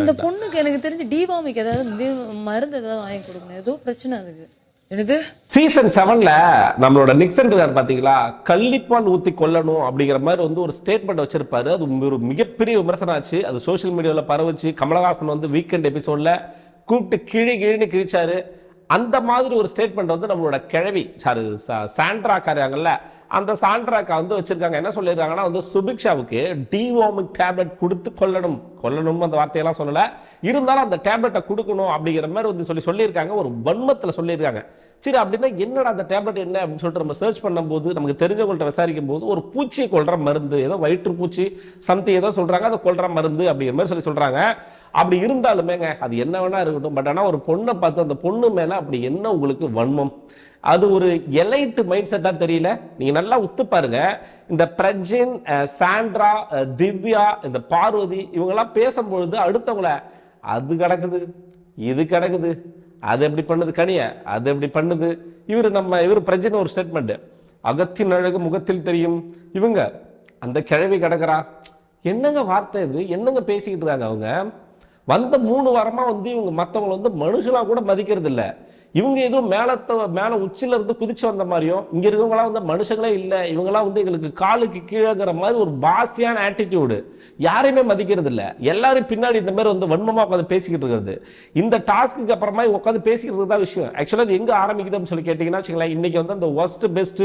இந்த பொண்ணுக்கு எனக்கு தெரிஞ்சு டிவாமிக்கு ஏதாவது மருந்து ஏதாவது வாங்கி கொடுங்க. ஏதோ பிரச்சனை அதுக்கு. என்னது? சீசன் செவன்ல நம்மளோட நிக்சன் இருக்கார் பாத்தீங்களா? கள்ளிப்பால் ஊத்தி கொல்லணும் அப்படிங்கிற மாதிரி வந்து ஒரு ஸ்டேட்மெண்ட் வச்சிருப்பாரு. அது ஒரு மிகப்பெரிய விமர்சனம் ஆச்சு. அது சோஷியல் மீடியாவில் பரவுச்சு. கமலஹாசன் வந்து வீக்கெண்ட் எபிசோட்ல கூப்பிட்டு கிழி கிழின்னு கிழிச்சாரு. அந்த மாதிரி ஒரு ஸ்டேட்மெண்ட் வந்து நம்மளோட கிழவி சாரு சாண்ட்ரா காரியாங்கல்ல அந்த சாண்ட்ராக்கா வந்து வச்சுருக்காங்க. என்ன சொல்லியிருக்காங்கன்னா வந்து சுபிக்ஷாவுக்கு டிவோமிக் டேப்லெட் கொடுத்து கொல்லணும். கொல்லணும் அந்த வார்த்தையெல்லாம் சொல்லலை. இருந்தாலும் அந்த டேப்லெட்டை கொடுக்கணும் அப்படிங்கிற மாதிரி வந்து சொல்லி சொல்லியிருக்காங்க. ஒரு வன்மத்தில் சொல்லியிருக்காங்க. சரி அப்படின்னா என்னடா அந்த டேப்லெட் என்ன அப்படின்னு சொல்லிட்டு நம்ம சர்ச் பண்ணும்போது நமக்கு தெரிஞ்சவங்கள்ட்ட விசாரிக்கும் போது ஒரு பூச்சி கொள்கிற மருந்து ஏதோ வயிற்று பூச்சி சம்திங் ஏதோ சொல்கிறாங்க அதை கொள்கிற மருந்து அப்படிங்கிற மாதிரி சொல்லி சொல்கிறாங்க அப்படி இருந்தாலுமேங்க அது என்ன வேணா இருக்கட்டும். பட் ஆனால் ஒரு பொண்ணை பார்த்து அந்த பொண்ணு மேலே அப்படி என்ன உங்களுக்கு வன்மம்? அது ஒரு எலைட்டு மைண்ட் செட்டாக தெரியல. நீங்க நல்லா உத்து பாருங்க. இந்த பிரஜின் சாண்ட்ரா திவ்யா இந்த பார்வதி இவங்கெல்லாம் பேசும்பொழுது அடுத்தவங்கள அது கிடக்குது இது கிடக்குது அது எப்படி பண்ணுது கனிய அது எப்படி பண்ணுது? இவர் நம்ம இவர் பிரஜின் ஒரு ஸ்டேட்மெண்ட் அகத்தின் அழகு முகத்தில் தெரியும். இவங்க அந்த கிழவி கிடக்குறா. என்னங்க வார்த்தை இது? என்னங்க பேசிக்கிட்டு இருக்காங்க அவங்க? வந்த மூணு வாரமா வந்து இவங்க மற்றவங்களை வந்து மனுஷனா கூட மதிக்கிறது இல்லை இவங்க ஏதோ மேலத்த மேல உச்சில இருந்து குதிச்சு வந்த மாதிரியும் இங்க இருக்கவங்களாம் வந்து மனுஷங்களே இல்லை இவங்கெல்லாம் வந்து எங்களுக்கு காலுக்கு கீழேங்கிற மாதிரி ஒரு பாசியான ஆட்டிடியூடு யாரையுமே மதிக்கிறது இல்லை. எல்லாரும் பின்னாடி இந்த மாதிரி வந்து வன்மமா உட்காந்து பேசிக்கிட்டு இருக்கிறது. இந்த டாஸ்க்கு அப்புறமா உட்காந்து பேசிக்கிட்டு தான் விஷயம். ஆக்சுவலாக அது எங்க ஆரம்பிக்குது அப்படின்னு சொல்லி கேட்டீங்கன்னா வச்சுக்கலாம் இன்னைக்கு வந்து அந்த ஒஸ்ட் பெஸ்ட்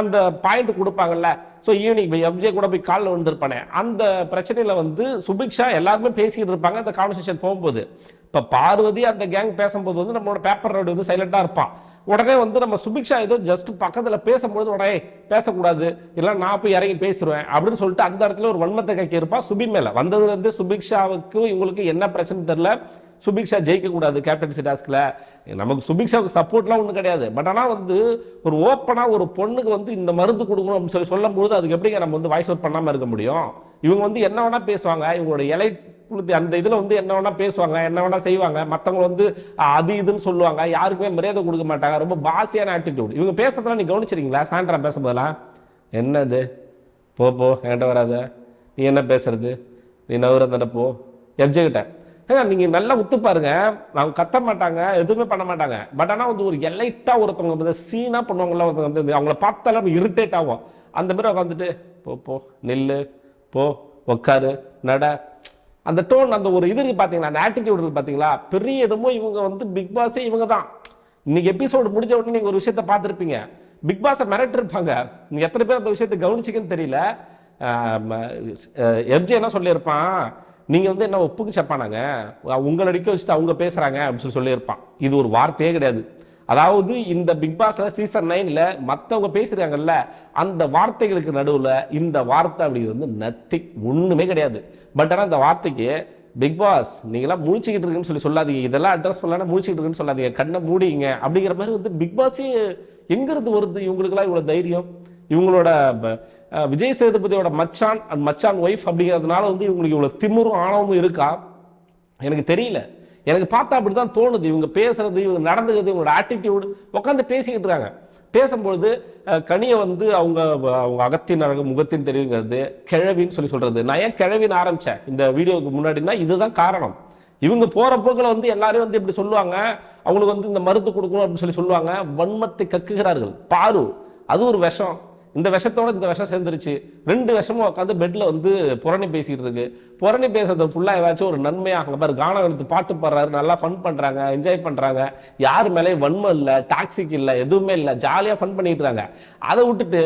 அந்த பாயிண்ட் கொடுப்பாங்கல்ல. ஸோ ஈவினிங் போய் எம்ஜே கூட போய் காலில் விழுந்திருப்பானே. அந்த பிரச்சனையில வந்து சுபிக்ஷா எல்லாருமே பேசிக்கிட்டு இருப்பாங்க. அந்த கான்வர்சேஷன் போகும்போது. இப்போ பார்வதி அந்த கேங் பேசும்போது வந்து நம்மளோட பேப்பர் ரோடு வந்து சைலண்டா இருப்பான் உடனே வந்து நம்ம சுபிக்ஷா ஏதோ ஜஸ்ட் பக்கத்தில் பேசும்போது உடனே பேசக்கூடாது. இல்லை நான் போய் இறங்கி பேசிடுவேன் அப்படின்னு சொல்லிட்டு அந்த இடத்துல ஒரு வன்மத்தை கக்கி இருப்பான் சுபி மேலே. வந்ததுலேருந்து சுபிக்ஷாவுக்கும் இவங்களுக்கு என்ன பிரச்சனை தெரில சுபிக்ஷா ஜெயிக்கக்கூடாது கேப்டன்சி டாஸ்கில் நமக்கு சுபிக்ஷாவுக்கு சப்போர்ட்லாம் ஒன்றும் கிடையாது. பட் ஆனால் வந்து ஒரு ஓப்பனாக ஒரு பொண்ணுக்கு வந்து இந்த மருந்து கொடுக்கணும் அப்படின்னு சொல்லி சொல்லும்போது அதுக்கு எப்படிங்க நம்ம வந்து வாய்ஸ் அவுட் பண்ணாமல் இருக்க முடியும்? இவங்க வந்து என்ன வேணால் பேசுவாங்க. இவங்களோட எலை புழுதி அந்த இதில் வந்து என்ன வேணால் பேசுவாங்க என்ன வேணால் செய்வாங்க. மற்றவங்க வந்து அது இதுன்னு சொல்லுவாங்க. யாருக்குமே மரியாதை கொடுக்க மாட்டாங்க. ரொம்ப பாசியான ஆட்டிடியூட் இவங்க பேசுறதுலாம் நீ கவனிச்சிருக்கீங்களா? சாயந்தரம் பேசும்போதெல்லாம் என்னது? போ போ என்கிட்ட வராத. நீ என்ன பேசுறது? நீ நவரந்தன போ. எப்ஜே கிட்ட நீங்கள் நல்லா உத்து பாருங்க. அவங்க கத்த மாட்டாங்க எதுவுமே பண்ண மாட்டாங்க. பட் ஆனால் வந்து ஒரு எலைட்டாக ஒருத்தவங்க வந்து சீனாக பண்ணுவாங்கல்ல ஒருத்தவங்க வந்து அவங்கள பார்த்தாலே நம்ம இரிட்டேட் ஆகும் அந்த மாதிரி உட்காந்துட்டு போ போ நெல் போ உக்காரு நட அந்த டோன் அந்த ஒரு இது பார்த்தீங்களா பாத்தீங்களா? அந்த ஆட்டிடியூட் இருக்கு பார்த்தீங்களா பெரிய இடமும் இவங்க வந்து பிக் பாஸே இவங்க தான். இன்னைக்கு எபிசோடு முடிஞ்ச உடனே நீங்கள் ஒரு விஷயத்த பார்த்துருப்பீங்க. பிக் பாஸை மிரட்டிருப்பாங்க. இருப்பாங்க எத்தனை பேர் அந்த விஷயத்தை கவனிச்சிக்கன்னு தெரியல. எப்ஜி என்ன சொல்லியிருப்பான்? நீங்கள் வந்து என்ன ஒப்புக்கு சப்பானாங்க? உங்களை அடிக்க வச்சுட்டு அவங்க பேசுகிறாங்க அப்படின்னு சொல்லி சொல்லியிருப்பான். இது ஒரு வார்த்தையே கிடையாது. அதாவது இந்த பிக் பாஸ்ல சீசன் நைன்ல மற்றவங்க பேசுறாங்கல்ல அந்த வார்த்தைகளுக்கு நடுவில் இந்த வார்த்தை அப்படிங்கிறது வந்து நத்திங் ஒன்றுமே கிடையாது. பட் ஆனால் இந்த வார்த்தைக்கு பிக் பாஸ் நீங்களாம் முழிச்சுக்கிட்டு இருக்குன்னு சொல்லி சொல்லாதீங்க. இதெல்லாம் அட்ரஸ் பண்ணலாம் முழிச்சுக்கிட்டு இருக்குன்னு சொல்லாதீங்க. கண்ணை மூடிங்க. அப்படிங்கிற மாதிரி வந்து பிக் பாஸே எங்கிருந்து வருது? இவங்களுக்குலாம் இவ்வளோ தைரியம்? இவங்களோட ப- விஜய் சேதுபதியோட மச்சான் அண்ட் மச்சான் ஒய்ஃப் அப்படிங்கிறதுனால வந்து இவங்களுக்கு இவ்வளோ திமிரும் ஆணவமும் இருக்கா? எனக்கு தெரியல. எனக்கு பார்த்தா அப்படி தான் தோணுது. இவங்க பேசுறது இவங்க நடந்துக்கிறது இவங்களோட ஆட்டிடியூடு உட்காந்து பேசிக்கிட்டு இருக்காங்க. பேசும்பொழுது கனியை வந்து அவங்க அவங்க அகத்தின் அழகு முகத்தின் தெரியுங்கிறது கிழவின்னு சொல்லி சொல்றது. நான் ஏன் கிழவின்னு ஆரம்பிச்சேன்? இந்த வீடியோவுக்கு முன்னாடினா இதுதான் காரணம். இவங்க போகிற போக்கில் வந்து எல்லாரும் வந்து இப்படி சொல்லுவாங்க. அவங்களுக்கு வந்து இந்த மருந்து கொடுக்கணும் அப்படின்னு சொல்லி சொல்லுவாங்க. வன்மத்தை கக்குகிறார்கள். பாரு அது ஒரு விஷம். இந்த விஷத்தோட இந்த விஷம் சேர்ந்துருச்சு. ரெண்டு வருஷமாக உட்காந்து பெட்ல வந்து புரணி பேசிட்டு இருக்கு. புரணி பேசுறது ஃபுல்லா ஏதாச்சும் ஒரு நன்மையா அங்க பாரு கானம் எடுத்து பாட்டு பாடுறாரு நல்லா ஃபன் பண்றாங்க என்ஜாய் பண்றாங்க. யார் மேலேயும் வன்மம் இல்ல டாக்ஸிக் இல்ல எதுவுமே இல்ல. ஜாலியா ஃபன் பண்ணிட்டு இருக்காங்க. அதை விட்டுட்டு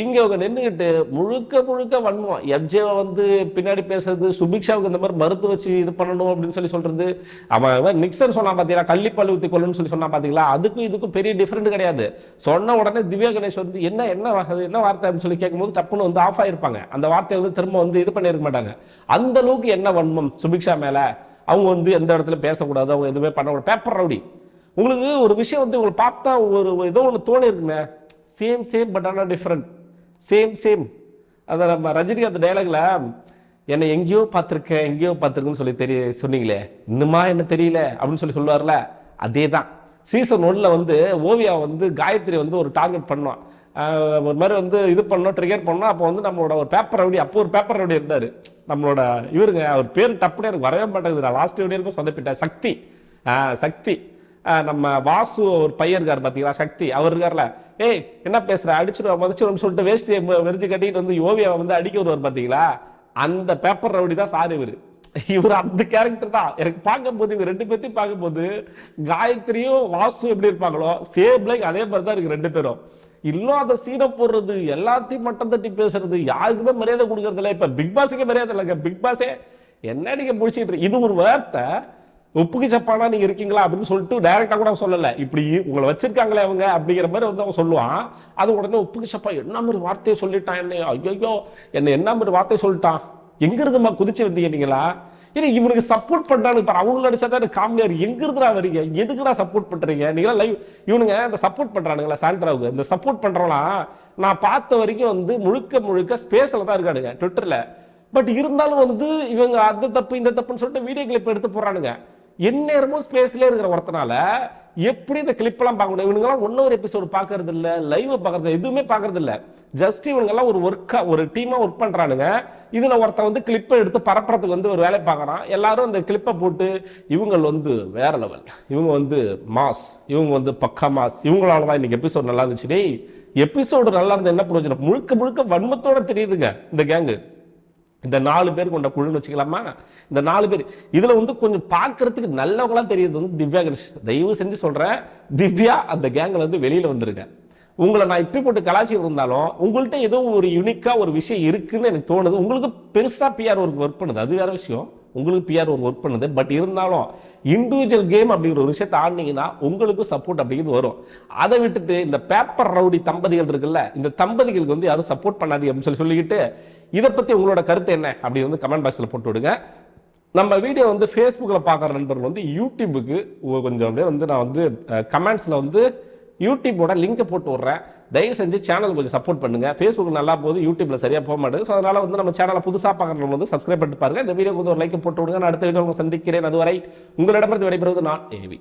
இங்க அவங்க நின்றுக்கிட்டு முழுக்க முழுக்க வன்மம். எப்ஜேவை வந்து பின்னாடி பேசுறது சுபிக்ஷாவுக்கு இந்த மாதிரி மருத்துவ வச்சு இது பண்ணணும் அப்படின்னு சொல்லி சொல்றது. அவன் இவன் நிக்சன் சொன்னான் பாத்தீங்களா கள்ளிப்பள்ளி ஊத்தி கொள்ளுன்னு சொல்லி சொன்னா பாத்தீங்களா? அதுக்கும் இதுக்கும் பெரிய டிஃபரெண்ட் கிடையாது. சொன்ன உடனே திவ்யா கணேஷ் வந்து என்ன என்ன என்ன வார்த்தை அப்படின்னு சொல்லி கேட்கும்போது டப்புன்னு வந்து ஆஃப் இருப்பாங்க அந்த வார்த்தையை வந்து திரும்ப வந்து இது பண்ணிருக்க மாட்டாங்க. அந்த அளவுக்கு என்ன வன்மம்? சுபிக்ஷா மேலே அவங்க வந்து எந்த இடத்துல பேசக்கூடாது? அவங்க எதுவுமே பண்ணக்கூடாது. Paper rowdy. உங்களுக்கு ஒரு விஷயம் வந்து உங்களை பார்த்தா ஒரு ஏதோ ஒன்று தோணி சேம் சேம் பட் ஆனால் டிஃப்ரெண்ட் சேம் சேம் அதை நம்ம ரஜினி அந்த டைலாகில் என்னை எங்கேயோ பார்த்துருக்கேன் எங்கேயோ பார்த்துருக்குன்னு சொல்லி தெரிய சொன்னீங்களே. இன்னுமா என்ன தெரியல? அப்படின்னு சொல்லி சொல்லுவார்ல. அதே தான் சீசன் ஒன்றில் வந்து ஓவியா வந்து காயத்ரி வந்து ஒரு டார்கெட் பண்ணுவான். ஒரு மாதிரி வந்து இது பண்ணோம் ட்ரிகர் பண்ணோம் அப்போ வந்து நம்மளோட ஒரு பேப்பர் ரவுடி அப்போ ஒரு பேப்பர் ரவுடி இருந்தார். நம்மளோட இவருங்க அவர் பேர் டப்புனே எனக்கு வரவே மாட்டேங்குது. நான் லாஸ்ட் வீடியோ இருக்கும் சக்தி. சக்தி. நம்ம வாசு ஒரு பையன் இருக்கார் பார்த்தீங்களா சக்தி. அவர் இருக்கார்ல. ஏய் என்ன பேசுகிற அடிச்சிருவா மதிச்சிடும் சொல்லிட்டு வேஸ்ட் வெறிஞ்சு கட்டிட்டு வந்து ஓவியாவை வந்து அடிக்க வருவார் பார்த்தீங்களா அந்த பேப்பர் ரவுடி தான் சார் இவர். இவர் அந்த கேரக்டர் தான். எனக்கு பார்க்கும்போது இவங்க ரெண்டு பேர்த்தையும் பார்க்கும்போது காயத்ரியும் வாசு எப்படி இருப்பாங்களோ சேம் லைக் அதே மாதிரி தான் இருக்கு ரெண்டு பேரும். இல்லாத சீனை போடுறது எல்லாத்தையும் மட்டம் தட்டி பேசுறது யாருக்குமே மரியாதை கொடுக்கறது இல்லை. இப்ப பிக் பாஸுக்கே மரியாதை இல்லைங்க. பிக் பாஸே என்ன நீங்க முடிச்சிட்டு இது ஒரு வார்த்தை. உப்புக்கு சப்பானா நீங்க இருக்கீங்களா? அப்படின்னு சொல்லிட்டு டைரக்டா கூட சொல்லலை சொல்லல. இப்படி உங்களை வச்சிருக்காங்களே அவங்க அப்படிங்கிற மாதிரி வந்து அவன் சொல்லுவான். அது உடனே உப்புக்கு சப்பா என்ன மாதிரி வார்த்தையை சொல்லிட்டான் என்ன ஐயோ என்ன என்ன மாதிரி வார்த்தையை சொல்லிட்டான்? எங்க இருந்துமா குதிச்சு வந்தீங்க நீங்களா? இல்லை இவனுக்கு சப்போர்ட் பண்றானு பாரு. அவங்கள நடிச்சா தான் காமெடியார் எங்க இருந்துடா வரீங்க? எதுக்குடா சப்போர்ட் பண்ணுறீங்க நீங்களா லைவ் இவனுங்க இந்த சப்போர்ட் பண்ணுறானுங்களா சாண்ட்ராவுக்கு? இந்த சப்போர்ட் பண்றவங்களாம் நான் பார்த்த வரைக்கும் வந்து முழுக்க முழுக்க ஸ்பேஸில் தான் இருக்கானுங்க ட்விட்டரில் பட் இருந்தாலும் வந்து இவங்க அந்த தப்பு இந்த தப்புன்னு சொல்லிட்டு வீடியோ கிளிப் எடுத்து போகிறானுங்க எந்நேரமும் ஸ்பேஸ்ல இருக்கிற ஒருத்தனால எப்படி இந்த கிளிப் எல்லாம் பார்க்க முடியும்? இவனுங்கெல்லாம் ஒன்னொரு எபிசோடு பார்க்கறது இல்ல லைவ் பார்க்கறது எதுவுமே பார்க்கறது இல்ல. ஜஸ்ட் இவனுங்கெல்லாம் ஒரு ஒர்க்கா ஒரு டீமா ஒர்க் பண்றானுங்க. இதுல ஒருத்தன் வந்து கிளிப்பை எடுத்து பரப்புறதுக்கு வந்து ஒரு வேலை பார்க்கறான். எல்லாரும் அந்த கிளிப்பை போட்டு இவங்க வந்து வேற லெவல் இவங்க வந்து மாஸ் இவங்க வந்து பக்கா மாஸ் இவங்களால தான் இன்னைக்கு எபிசோட் நல்லா இருந்துச்சு. டேய் எபிசோடு நல்லா இருந்தா என்ன பிரயோஜனம்? முழுக்க முழுக்க வன்மத்தோட தெரியுதுங்க இந்த கேங்கு இந்த நாலு பேர் கொண்ட குழுன்னு வச்சுக்கலாமா? இந்த நாலு பேர். இதில் வந்து கொஞ்சம் பார்க்கறதுக்கு நல்லவங்களாம் தெரியுது வந்து திவ்யா கணேஷ். தயவு செஞ்சு சொல்கிறேன் திவ்யா அந்த கேங்கில் வந்து வெளியில் வந்துருங்க. உங்களை நான் இப்படி போட்டு கலாச்சி இருந்தாலும் உங்கள்கிட்ட ஏதோ ஒரு யூனிக்காக ஒரு விஷயம் இருக்குன்னு எனக்கு தோணுது. உங்களுக்கு பெருசாக பிஆர் ஒர்க் ஒர்க் பண்ணுது. அது வேற விஷயம். உங்களுக்கு பிஆர் ஒரு ஒர்க் பண்ணுது. பட் இருந்தாலும் இண்டிவிஜுவல் கேம் அப்படிங்கிற ஒரு விஷயத்தை ஆடினீங்கன்னா உங்களுக்கு சப்போர்ட் அப்படிங்கிறது வரும். அதை விட்டுட்டு இந்த பேப்பர் ரவுடி தம்பதிகள் இருக்குல்ல இந்த தம்பதிகளுக்கு வந்து யாரும் சப்போர்ட் பண்ணாது அப்படின்னு சொல்லி சொல்லிக்கிட்டு இதை பற்றி உங்களோட கருத்து என்ன அப்படின்னு வந்து கமெண்ட் பாக்ஸில் போட்டு விடுங்க. நம்ம வீடியோ வந்து ஃபேஸ்புக்கில் பார்க்குற நண்பர்கள் வந்து யூடியூபுக்கு கொஞ்சம் அப்படியே வந்து நான் வந்து கமெண்ட்ஸில் வந்து யூடியூப்போட லிங்கை போட்டு விட்றேன். தயவு செஞ்சு சேனல் கொஞ்சம் சப்போர்ட் பண்ணுங்கள் ஃபேஸ்புக் நல்லா போகுது யூடியூப்பில் சரியாக போக மாட்டேங்குது. ஸோ அதனால் வந்து நம்ம சேனலை புதுசாக பார்க்குறவங்க வந்து சப்ஸ்கிரைப் பண்ணிட்டு பாருங்க. இந்த வீடியோக்கு வந்து ஒரு லைக் போட்டு விடுங்க. நான் அடுத்த வீடியோ உங்களை சந்திக்கிறேன். அதுவரை உங்களிடமிருந்து விடைபெறுவது நான் ஏவி